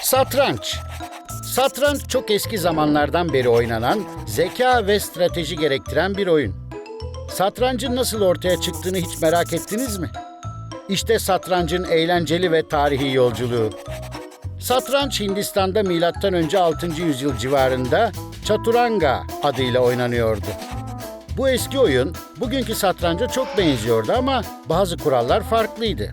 Satranç. Satranç çok eski zamanlardan beri oynanan, zeka ve strateji gerektiren bir oyun. Satrancın nasıl ortaya çıktığını hiç merak ettiniz mi? İşte satrancın eğlenceli ve tarihi yolculuğu. Satranç Hindistan'da önce 6. yüzyıl civarında Chaturanga adıyla oynanıyordu. Bu eski oyun bugünkü satranca çok benziyordu ama bazı kurallar farklıydı.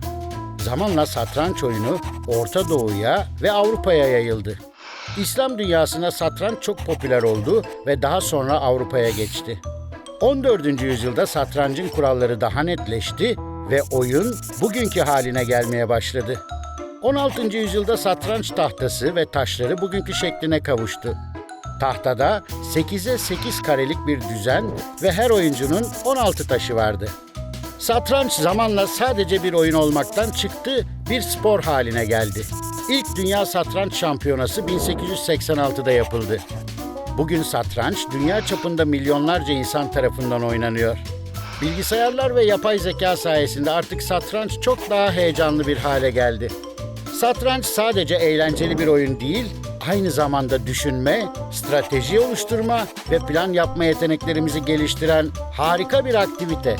Zamanla satranç oyunu Orta Doğu'ya ve Avrupa'ya yayıldı. İslam dünyasına satranç çok popüler oldu ve daha sonra Avrupa'ya geçti. 14. yüzyılda satrancın kuralları daha netleşti ve oyun bugünkü haline gelmeye başladı. 16. yüzyılda satranç tahtası ve taşları bugünkü şekline kavuştu. Tahtada 8'e 8 karelik bir düzen ve her oyuncunun 16 taşı vardı. Satranç zamanla sadece bir oyun olmaktan çıktı, bir spor haline geldi. İlk Dünya Satranç Şampiyonası 1886'da yapıldı. Bugün satranç dünya çapında milyonlarca insan tarafından oynanıyor. Bilgisayarlar ve yapay zeka sayesinde artık satranç çok daha heyecanlı bir hale geldi. Satranç sadece eğlenceli bir oyun değil, aynı zamanda düşünme, strateji oluşturma ve plan yapma yeteneklerimizi geliştiren harika bir aktivite.